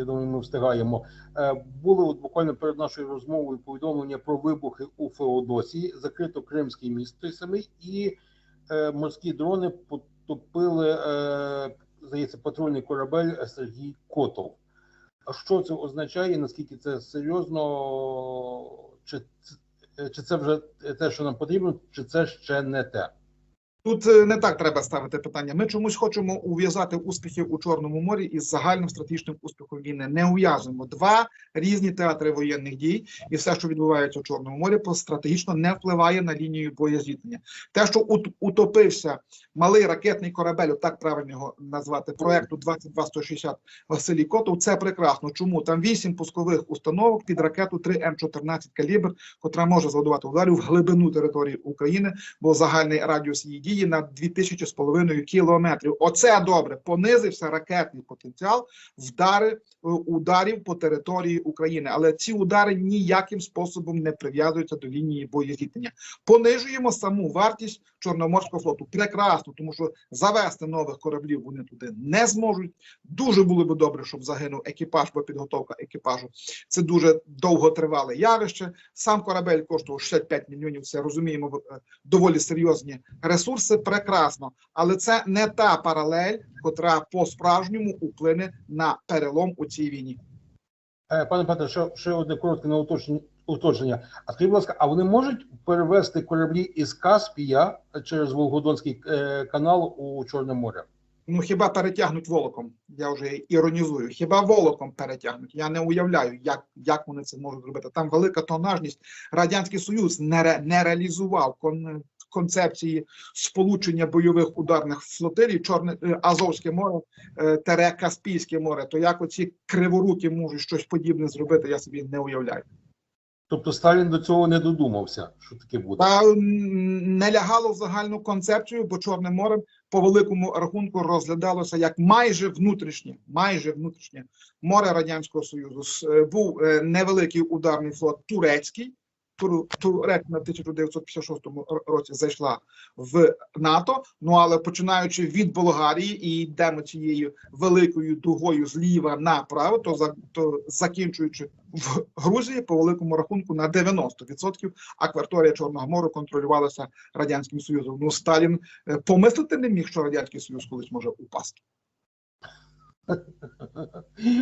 я думаю, ми встигаємо. Е, Були от буквально перед нашою розмовою повідомлення про вибухи у Феодосії, закрито Кримський міст той самий, і е, морські дрони потопили, е, здається, патрульний корабель Сергій Котов. А що це означає? Наскільки це серйозно? Чи, чи це вже те, що нам потрібно, чи це ще не те? Тут е, не так треба ставити питання. Ми чомусь хочемо ув'язати успіхи у Чорному морі із загальним стратегічним успіхом війни. Не ув'язуємо два різні театри воєнних дій, і все, що відбувається у Чорному морі, стратегічно не впливає на лінію боєзіткнення. Те, що утопився малий ракетний корабель, так правильно його назвати, проекту 22160 Василій Котов, це прекрасно. Чому там вісім пускових установок під ракету 3 М14 калібр, котра може завдавати ударів в глибину території України бо загальний радіус її дії на 2000 з половиною кілометрів. Оце добре. Понизився ракетний потенціал вдари е, ударів по території України. Але ці удари ніяким способом не прив'язуються до лінії боєзіткнення. Понижуємо саму вартість Чорноморського флоту. Прекрасно, тому що завести нових кораблів вони туди не зможуть. Дуже було би добре, щоб загинув екіпаж, бо підготовка екіпажу це дуже довготривале явище. Сам корабель коштував 65 мільйонів. Це розуміємо е, доволі серйозні ресурси. Прекрасно, але це не та паралель, котра по справжньому вплине на перелом у цій війні. Е, Пане Петре, ще, ще одне коротке на уточнення. А скажіть, будь ласка, а вони можуть перевести кораблі із Каспія через Волгодонський е, канал у Чорне море? Ну хіба перетягнуть волоком? Я вже іронізую. Хіба волоком перетягнуть? Я не уявляю, як, як вони це можуть зробити. Там велика тонажність. Радянський Союз не, ре, не реалізував кон, концепції сполучення бойових ударних флотилій, Чорне е, Азовське море е, тере Каспійське море. То як оці криворуки можуть щось подібне зробити, я собі не уявляю. Тобто Сталін до цього не додумався, що таке буде. Та не лягало в загальну концепцію, бо Чорне море по великому рахунку розглядалося як майже внутрішнє, майже внутрішнє море радянського союзу. Е, Був е, невеликий ударний флот турецький. Тур- Туреччина в 1956 р- році зайшла в НАТО. Ну але починаючи від Болгарії і йдемо цією великою дугою зліва направо, то за то закінчуючи в Грузії по великому рахунку на 90% акваторія Чорного моря контролювалася радянським союзом. Ну Сталін е, помислити не міг, що радянський союз колись може упасти.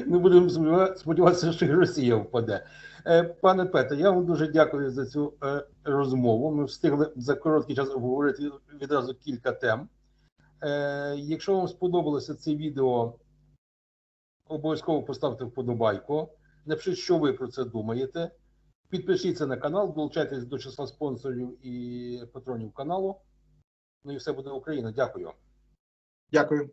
Ми будемо сподіва- сподіватися, що і Росія впаде. Е, Пане Петре, я вам дуже дякую за цю е, розмову. Ми встигли за короткий час обговорити відразу кілька тем. Е, Якщо вам сподобалося це відео, обов'язково поставте вподобайку. Напишіть, що ви про це думаєте. Підпишіться на канал, долучайтесь до числа спонсорів і патронів каналу. Ну і все буде Україна. Дякую. Дякую.